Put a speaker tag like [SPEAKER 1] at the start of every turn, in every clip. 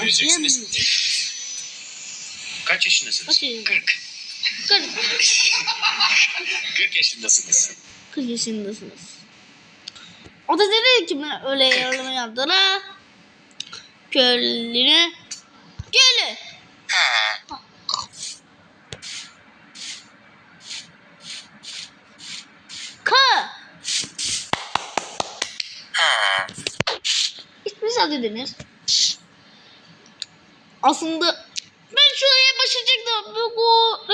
[SPEAKER 1] Vereceksiniz. Kaç yaşındasınız?
[SPEAKER 2] Kaç yaşındasın?
[SPEAKER 1] 40.
[SPEAKER 2] 40,
[SPEAKER 1] 40 yaşındasınız.
[SPEAKER 2] 40 yaşındasınız. O da dedi ki bana öyle yardım yaptılar. Köylüne. Köylü. Ka. İsmi sadece denir. Aslında ben şuraya başlayacaktım. Yok o.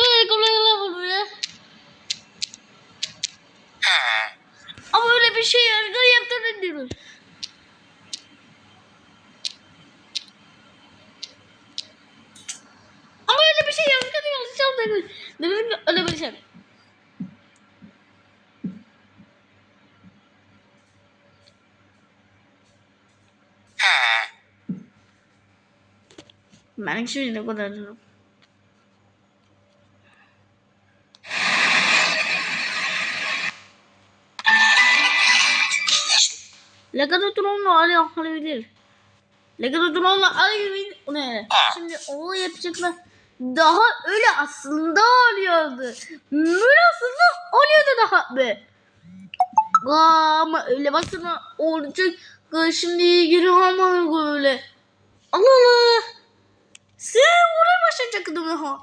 [SPEAKER 2] Ama öyle bir şey yani yaptığını diyorum. Ama öyle bir şey yaptığını diyorum. Dedim ki öyle bir şey. Ben şimdi ne kadar diyorum. Legatotron'la Ali alabilir. Legatotron'la Ali o ne? Şimdi onu yapacaklar. Daha öyle aslında oluyordu. Böyle aslında oluyordu daha be. Ama öyle baksana olacak. Şimdi geri ama böyle. Allah Allah. Sen oraya başlayacaktın daha.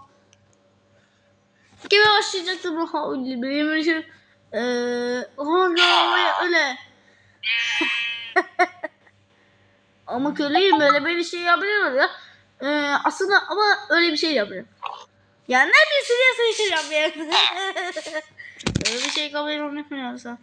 [SPEAKER 2] Kime başlayacaktım daha öyle benim için. Eee, hala öyle. ama köleyim öyle bir şey yapıyor ya. Ee, aslında ama öyle bir şey yapıyor. Yani neredeyse ya şey yapıyor. öyle bir şey kabul etmiyorsa.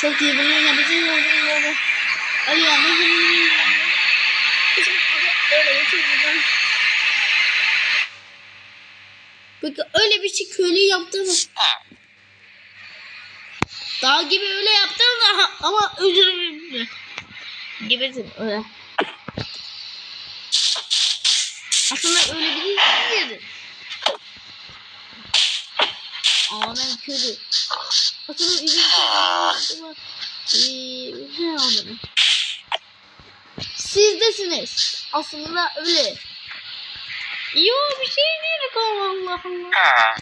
[SPEAKER 2] Çok iyi bunu yapacağız. Ali ya ne bileyim. Şey. Peki öyle bir şey köylü yaptığını Dağ gibi öyle yaptın da ama özür dilerim. Gibisin öyle. Aslında öyle bir değildi. Aa ben kötü. Aslında iyi bir şey var. İyi bir şey olmadı. Sizdesiniz. Aslında öyle. Yo bir şey değil Allah Allah.